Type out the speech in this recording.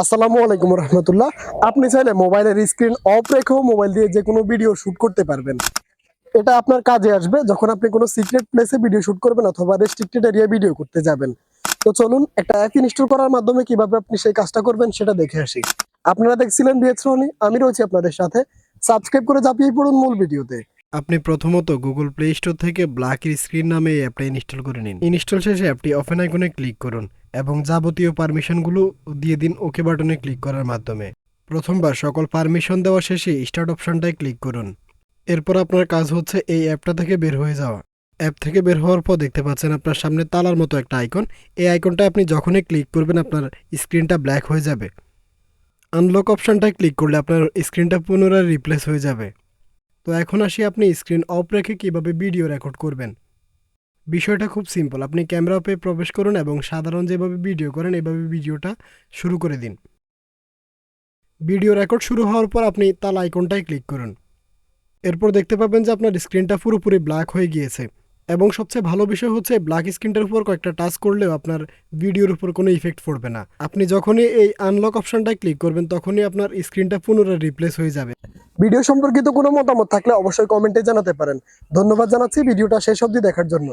আসসালামু আলাইকুম রহমতুল্লাহ। আপনি চাইলে মোবাইলের স্ক্রিন অফ রেখেও মোবাইল দিয়ে যে কোনো ভিডিও শুট করতে পারবেন। এটা আপনার কাজে আসবে যখন আপনি কোনো সিক্রেট প্লেসে ভিডিও শুট করবেন অথবা রেস্ট্রিক্টেড এরিয়া ভিডিও করতে যাবেন। তো চলুন একটা অ্যাপ ইনস্টল করার মাধ্যমে কীভাবে আপনি সেই কাজটা করবেন সেটা দেখে আসি। আপনারা দেখছিলেন বিএচ রনি, আমি রয়েছি আপনাদের সাথে। সাবস্ক্রাইব করে চাপিয়ে পড়ুন মূল ভিডিওতে। আপনি প্রথমত গুগল প্লে স্টোর থেকে ব্ল্যাকের স্ক্রিন নামে এই অ্যাপটা ইনস্টল করে নিন। ইনস্টল শেষে অ্যাপটি ওপেন আইকনে ক্লিক করুন। এবং যাবতীয় পারমিশনগুলো দিয়ে দিন ওকে বাটনে ক্লিক করার মাধ্যমে। প্রথমবার সকল পারমিশন দেওয়া শেষে স্টার্ট অপশনটায় ক্লিক করুন। এরপর আপনার কাজ হচ্ছে এই অ্যাপটা থেকে বের হয়ে যাওয়া। অ্যাপ থেকে বের হওয়ার পর দেখতে পাচ্ছেন আপনার সামনে তালার মতো একটা আইকন। এই আইকনটা আপনি যখনই ক্লিক করবেন আপনার স্ক্রিনটা ব্ল্যাক হয়ে যাবে। আনলক অপশনটায় ক্লিক করলে আপনার স্ক্রিনটা পুনরায় রিপ্লেস হয়ে যাবে। তো এখন আসি আপনি স্ক্রিন অফ রেখে কীভাবে ভিডিও রেকর্ড করবেন। বিষয়টা খুব সিম্পল আপনি ক্যামেরা অফে প্রবেশ করুন এবং সাধারণ যেভাবে ভিডিও করেন, এভাবে ভিডিওটা শুরু করে দিন। ভিডিও রেকর্ড শুরু হওয়ার পর আপনি তাল আইকনটায় ক্লিক করুন। এরপর দেখতে পাবেন যে আপনার স্ক্রিনটা পুরোপুরি ব্ল্যাক হয়ে গিয়েছে এবং সবচেয়ে ভালো বিষয় হচ্ছে ব্ল্যাক স্ক্রিনটার উপর কয়েকটা টাচ করলেও আপনার ভিডিওর উপর কোনো ইফেক্ট পড়বে না। আপনি যখনই এই আনলক অপশনটায় ক্লিক করবেন, তখনই আপনার স্ক্রিনটা পুনরায় রিপ্লেস হয়ে যাবে। ভিডিও সম্পর্কিত কোনো মতামত থাকলে অবশ্যই কমেন্টে জানাতে পারেন। ধন্যবাদ জানাচ্ছি ভিডিওটা শেষ অবধি দেখার জন্য।